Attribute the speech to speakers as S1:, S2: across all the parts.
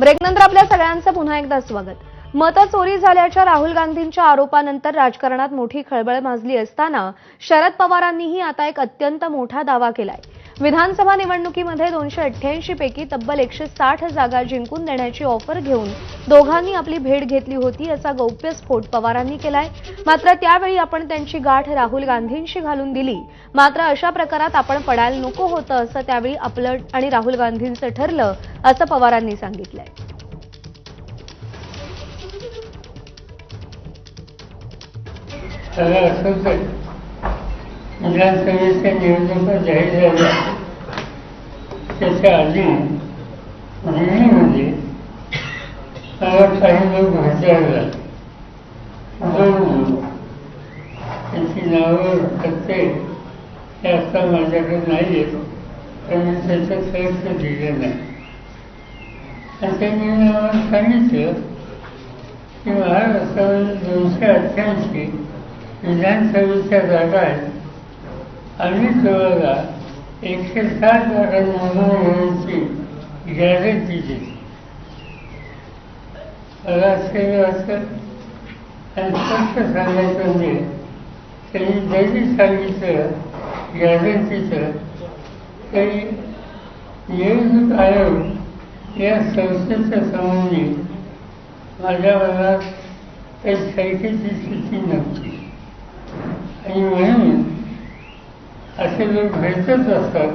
S1: ब्रेकनंतर आपल्या सगळ्यांचं पुन्हा एकदा स्वागत. मतं चोरी झाल्याच्या राहुल गांधींच्या आरोपानंतर राजकारणात मोठी खळबळ माजली असताना शरद पवारांनीही आता एक अत्यंत मोठा दावा केलाय. विधानसभा निवडणुकीमध्ये दोनशे अठ्ठ्याऐंशी पैकी तब्बल एकशे साठ जागा जिंकून देण्याची ऑफर घेऊन दोघांनी आपली भेट घेतली होती याचा गौप्यस्फोट पवारांनी केलाय. मात्र त्यावेळी आपण त्यांची गाठ राहुल गांधींशी घालून दिली. मात्र अशा प्रकारात आपण पडायला नको होतं असं त्यावेळी आपलं आणि राहुल गांधींचं ठरलं असं पवारांनी सांगितलंय.
S2: विधानसभेच्या निवडणुका जाहीर झाल्या. त्याच्या आधी दिल्लीमध्ये मला काही लोक भेटायला दोन लोक त्यांची नावं पत्ते हे आता माझ्याकडे नाही येतो तर मी त्याचं खर्च दिलं नाही. आणि त्यांनी मला सांगितलं की महाराष्ट्रामध्ये दोनशे अठ्ठ्याऐंशी विधानसभेच्या जागा आहेत. आणि जवळला एकशे सात जागा निवडून येण्याची गॅरंटी दिली मला आश्चर्य वाटतं आणि स्पष्ट सांगायचं म्हणजे त्यांनी जरी सांगितलं गॅरंटीचं तरी निवडणूक आयोग या संस्थेच्या संबंधी माझ्या मनात काही शंकेची स्थिती नव्हती आणि म्हणून असे लोक भेटत असतात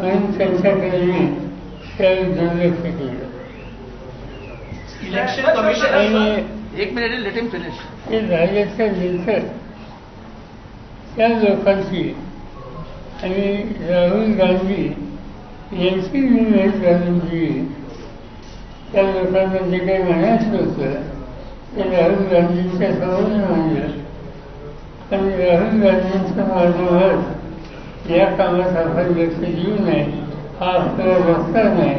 S2: म्हणून त्यांच्याकडे मी त्यावेळी दुर्लक्ष केलं
S3: इलेक्शन कमिशन
S2: आणि
S3: एक मिनिट लेट हिम फिनिश
S2: ते झाल्याच्यानंतर त्या लोकांची आणि राहुल गांधी यांची मी भेट घालून दिली त्या लोकांना जे काही म्हणायचं होतं ते राहुल गांधींच्या समोर म्हणलं आणि राहुल गांधींचं माझं मत या कामात आपण लक्ष देऊ नये हा आपल्याला रस्ता नाही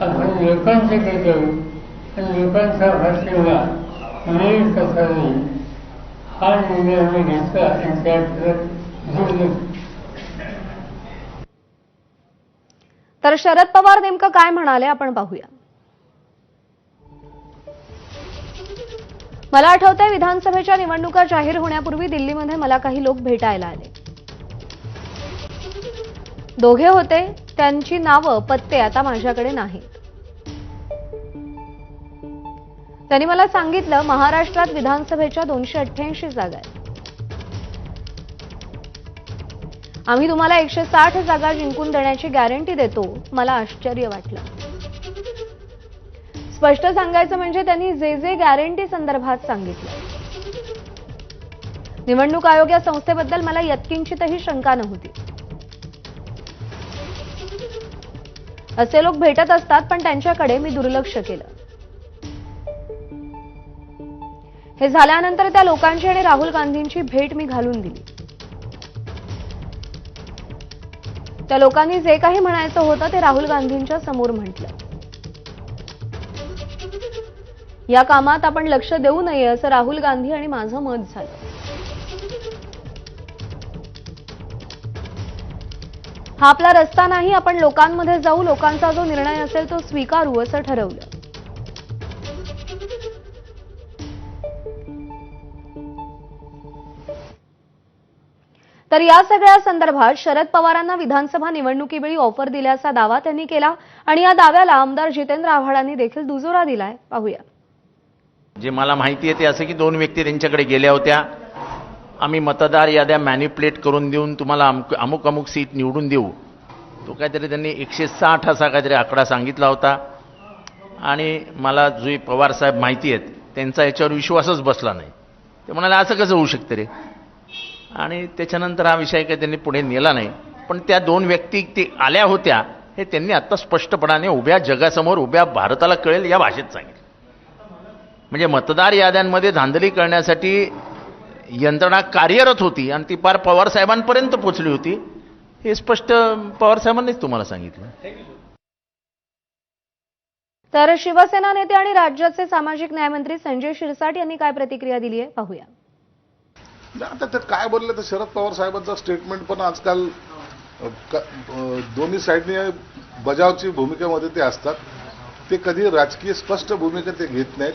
S2: आपण लोकांच्याकडे जाऊ आणि लोकांचा भाषेला मिळेल कसा नाही हा निर्णय आम्ही घेतला आणि त्यात
S1: तर शरद पवार नेमकं काय म्हणाले आपण पाहूया. मला आठवतंय विधानसभेच्या निवडणुका जाहीर होण्यापूर्वी दिल्लीमध्ये मला काही लोक भेटायला आले. दोघे होते त्यांची नावं पत्ते आता माझ्याकडे नाहीत. त्यांनी मला सांगितलं महाराष्ट्रात विधानसभेच्या दोनशे अठ्ठ्याऐंशी जागा आहेत. आम्ही तुम्हाला एकशे साठ जागा जिंकून देण्याची गॅरंटी देतो मला आश्चर्य वाटलं. स्पष्ट सांगायचं म्हणजे त्यांनी जे जे गॅरंटी संदर्भात सांगितलं. निवडणूक आयोग या संस्थेबद्दल मला यत्किंचितही शंका नव्हती. असे लोक भेटत असतात पण त्यांच्याकडे मी दुर्लक्ष केलं. हे झाल्यानंतर त्या लोकांची आणि राहुल गांधींची भेट मी घालून दिली. त्या लोकांनी जे काही म्हणायचं होतं ते राहुल गांधींच्या समोर म्हटलं. या कामात आपण लक्ष देऊ नये असं राहुल गांधी आणि माझं मत झालं. हा आपला रस्ता नाही आपण लोकांमध्ये जाऊ लोकांचा जो निर्णय असेल तो स्वीकारू असं ठरवलं. तर या सगळ्या संदर्भात शरद पवारांना विधानसभा निवडणुकीवेळी ऑफर दिल्याचा दावा त्यांनी केला आणि या दाव्याला आमदार जितेंद्र आव्हाडांनी देखील दुजोरा दिलाय. पाहूया.
S4: जे मला माहिती आहे ते असं की दोन व्यक्ती त्यांच्याकडे गेल्या होत्या. आम्ही मतदार याद्या मॅन्युप्लेट करून देऊन तुम्हाला अमुक अमुक अमुक सीट निवडून देऊ. तो काहीतरी त्यांनी एकशे साठ असा काहीतरी आकडा सांगितला होता. आणि मला जे पवारसाहेब माहिती आहेत त्यांचा याच्यावर विश्वासच बसला नाही. ते म्हणाले असं कसं होऊ शकतं रे? आणि त्याच्यानंतर हा विषय काही त्यांनी पुढे नेला नाही. पण त्या दोन व्यक्ती ते आल्या होत्या हे त्यांनी आत्ता स्पष्टपणाने उभ्या जगासमोर उभ्या भारताला कळेल या भाषेत सांगितलं. म्हणजे मतदार याद्यांमध्ये धांदली करण्यासाठी यंत्रणा कार्यरत होती आणि ती पार पवारसाहेबांपर्यंत पोचली होती. हे स्पष्ट पवारसाहेबांनीच तुम्हाला सांगितलं.
S1: तर शिवसेना नेते आणि राज्याचे सामाजिक न्यायमंत्री संजय शिरसाट यांनी काय प्रतिक्रिया दिली आहे? पाहूया.
S5: आता ते काय बोलले तर शरद पवार साहेबांचं स्टेटमेंट पण आजकाल दोन्ही साईडने बजावची भूमिकेमध्ये ते असतात. ते कधी राजकीय स्पष्ट भूमिका ते घेत नाहीत.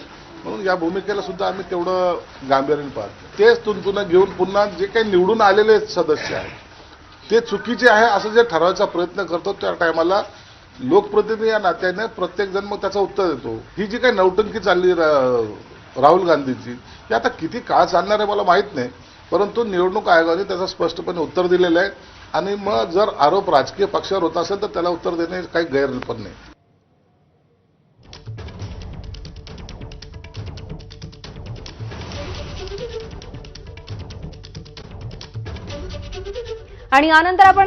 S5: म्हणून या भूमिकेला सुद्धा आम्ही तेवढं गांभीर्याने पाहतो. तेच तुंतुनं घेऊन पुन्हा जे काही निवडून आलेले सदस्य आहेत ते चुकीचे आहे असं जे ठरवायचा प्रयत्न करतो त्या टायमाला लोकप्रतिनिधी या नात्याने प्रत्येक जण मग त्याचं उत्तर देतो. ही जी काही नौटंकी चालली रा- राहुल गांधींची ही आता किती काळ चालणार आहे मला माहीत नाही परंतु निवडणूक आयोगाने त्याचं स्पष्टपणे उत्तर दिलेलं आहे. आणि मग जर आरोप राजकीय पक्षावर होत असेल तर त्याला उत्तर देणे काही गैर पण नाही.
S1: आणि यानंतर आपण